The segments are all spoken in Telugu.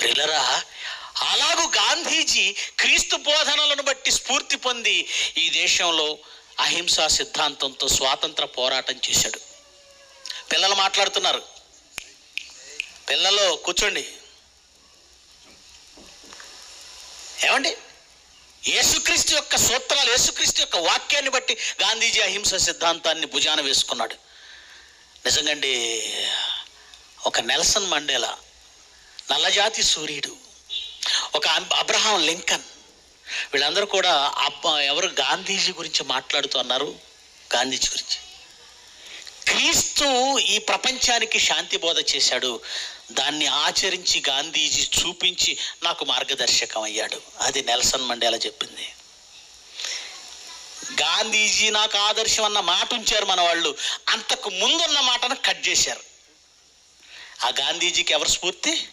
ప్రిలరా అలాగూ గాంధీజీ క్రీస్తు బోధనలను బట్టి స్ఫూర్తి పొంది ఈ దేశంలో అహింసా సిద్ధాంతంతో స్వాతంత్ర పోరాటం చేశాడు. పిల్లలు మాట్లాడుతున్నారు. పిల్లలు కూర్చోండి. ఏమండి? యేసుక్రీస్తు యొక్క సూత్రాలు యేసుక్రీస్తు యొక్క వాక్యాన్ని బట్టి గాంధీజీ అహింస సిద్ధాంతాన్ని భుజాన వేసుకున్నాడు. నిజంగండి ఒక నెల్సన్ మండేలా నల్లజాతి సూర్యుడు. ఒక అబ్రహాం లింకన్. వీళ్ళందరూ కూడా అబ్బా ఎవరు గాంధీజీ గురించి మాట్లాడుతూ అన్నారు? గాంధీజీ గురించి. క్రీస్తు ఈ ప్రపంచానికి శాంతి బోధ చేశాడు. దాన్ని ఆచరించి గాంధీజీ చూపించి నాకు మార్గదర్శకం అయ్యాడు. అది నెల్సన్ మండేలా చెప్పింది. గాంధీజీ నాకు ఆదర్శం అన్న మాట ఉంచారు మన వాళ్ళు అంతకు ముందున్న మాటను కట్ చేశారు. ఆ గాంధీజీకి ఎవరు స్ఫూర్తి?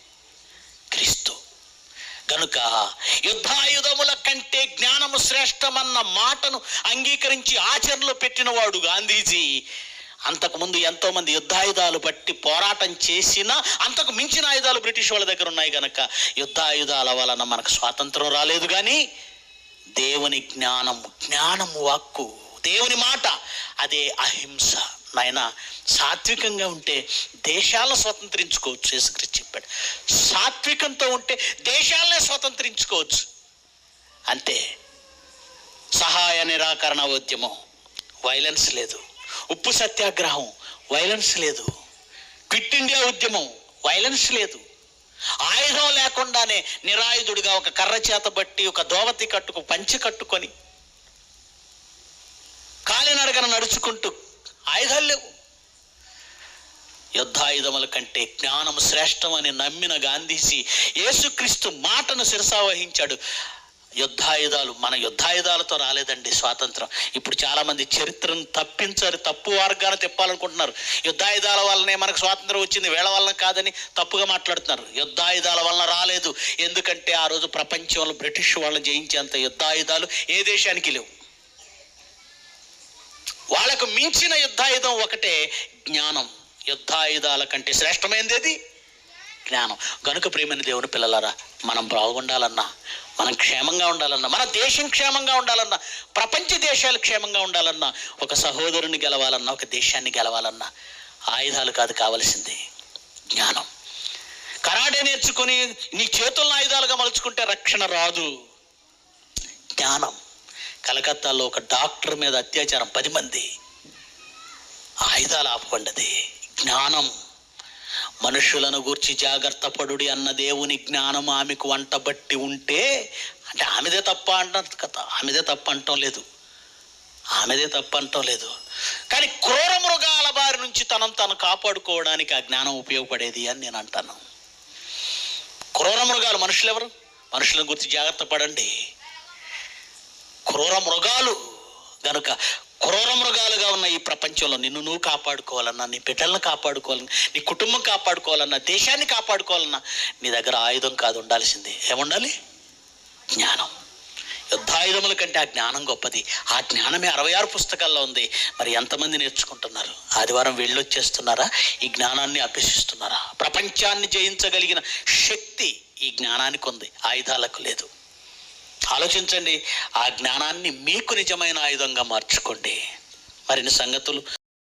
క్రీస్తు. గనుక యుద్ధాయుధముల కంటే జ్ఞానము శ్రేష్టమన్న మాటను అంగీకరించి ఆచరణలో పెట్టినవాడు గాంధీజీ అంతకుముందు ఎంతోమంది యుద్ధాయుధాలు బట్టి పోరాటం చేసినా అంతకు మించిన ఆయుధాలు బ్రిటిష్ వాళ్ళ దగ్గర ఉన్నాయి కనుక యుద్ధాయుధాల వలన మనకు స్వాతంత్రం రాలేదు కానీ దేవుని జ్ఞానం జ్ఞానం వాక్కు దేవుని మాట అదే అహింస. నాయన సాత్వికంగా ఉంటే దేశాలను స్వతంత్రించుకోవచ్చు యేసుక్రీస్తు చెప్పాడు. సాత్వికంతో ఉంటే దేశాలనే స్వతంత్రించుకోవచ్చు. అంతే. సహాయ నిరాకరణ ఉద్యమం వైలెన్స్ లేదు. ఉప్పు సత్యాగ్రహం. వైలెన్స్ లేదు. క్విట్ ఇండియా ఉద్యమం. వైలెన్స్ లేదు. ఆయుధం లేకుండానే నిరాయుధుడిగా ఒక కర్ర చేత బట్టి ఒక దోవతి కట్టుకు పంచి కట్టుకొని కాలినడగన నడుచుకుంటూ ఆయుధాలు లేవు. యుద్ధాయుధముల కంటే జ్ఞానం శ్రేష్టమని నమ్మిన గాంధీజీ యేసుక్రీస్తు మాటను శిరసావహించాడు. యుద్ధాయుధాలు మన యుద్ధాయుధాలతో రాలేదండి స్వాతంత్రం. ఇప్పుడు చాలామంది చరిత్రను తప్పించారు తప్పు మార్గాన్ని తిప్పాలనుకుంటున్నారు. యుద్ధాయుధాల వల్లనే మనకు స్వాతంత్రం వచ్చింది వేళ వలన కాదని తప్పుగా మాట్లాడుతున్నారు. యుద్ధాయుధాల వలన రాలేదు. ఎందుకంటే ఆ రోజు ప్రపంచంలో బ్రిటిష్ వాళ్ళు జయించేంత యుద్ధాయుధాలు ఏ దేశానికి లేవు. వాళ్ళకు మించిన యుద్ధాయుధం ఒకటే జ్ఞానం. యుద్ధాయుధాల కంటే శ్రేష్టమైనది ఏది జ్ఞానం. గనుక ప్రియమైన దేవుని పిల్లలారా మనం బాగుండాలన్నా మనం క్షేమంగా ఉండాలన్నా మన దేశం క్షేమంగా ఉండాలన్నా ప్రపంచ దేశాలు క్షేమంగా ఉండాలన్నా ఒక సహోదరుని గెలవాలన్నా ఒక దేశాన్ని గెలవాలన్నా ఆయుధాలు కాదు కావలసింది జ్ఞానం. కరాడే నేర్చుకుని నీ చేతులను ఆయుధాలుగా మలుచుకుంటే రక్షణ రాదు. జ్ఞానం. కలకత్తాలో ఒక డాక్టర్ మీద అత్యాచారం పది మంది. ఆయుధాలు ఆపబడ్డది. జ్ఞానం. మనుషులను గూర్చి జాగ్రత్త పడుడి అన్న దేవుని జ్ఞానం ఆమెకు వంటబట్టి ఉంటే అంటే ఆమెదే తప్ప అంటారు కదా ఆమెదే తప్ప అంటం లేదు. ఆమెదే తప్ప అంటం లేదు. కానీ క్రూర మృగాల బారి నుంచి తనను తను కాపాడుకోవడానికి ఆ జ్ఞానం ఉపయోగపడేది అని నేను అంటాను. క్రూర మృగాలు మనుషులు ఎవరు మనుషులను గురించి జాగ్రత్త పడండి. క్రూర మృగాలు. గనుక క్రూర మృగాలుగా ఉన్న ఈ ప్రపంచంలో నిన్ను నువ్వు కాపాడుకోవాలన్నా నీ బిడ్డలను కాపాడుకోవాలన్నా నీ కుటుంబం కాపాడుకోవాలన్నా దేశాన్ని కాపాడుకోవాలన్నా నీ దగ్గర ఆయుధం కాదు ఉండాల్సింది. ఏముండాలి? జ్ఞానం. యుద్ధాయుధముల కంటే ఆ జ్ఞానం గొప్పది. ఆ జ్ఞానమే అరవై ఆరు పుస్తకాల్లో ఉంది. మరి ఎంతమంది నేర్చుకుంటున్నారు? ఆదివారం వెళ్ళొచ్చేస్తున్నారా? ఈ జ్ఞానాన్ని అభ్యసిస్తున్నారా? ప్రపంచాన్ని జయించగలిగిన శక్తి ఈ జ్ఞానానికి ఉంది ఆయుధాలకు లేదు. ఆలోచించండి ఆ జ్ఞానాన్ని మీకు నిజమైన ఆయుధంగా మార్చుకోండి. మరిన్ని సంగతులు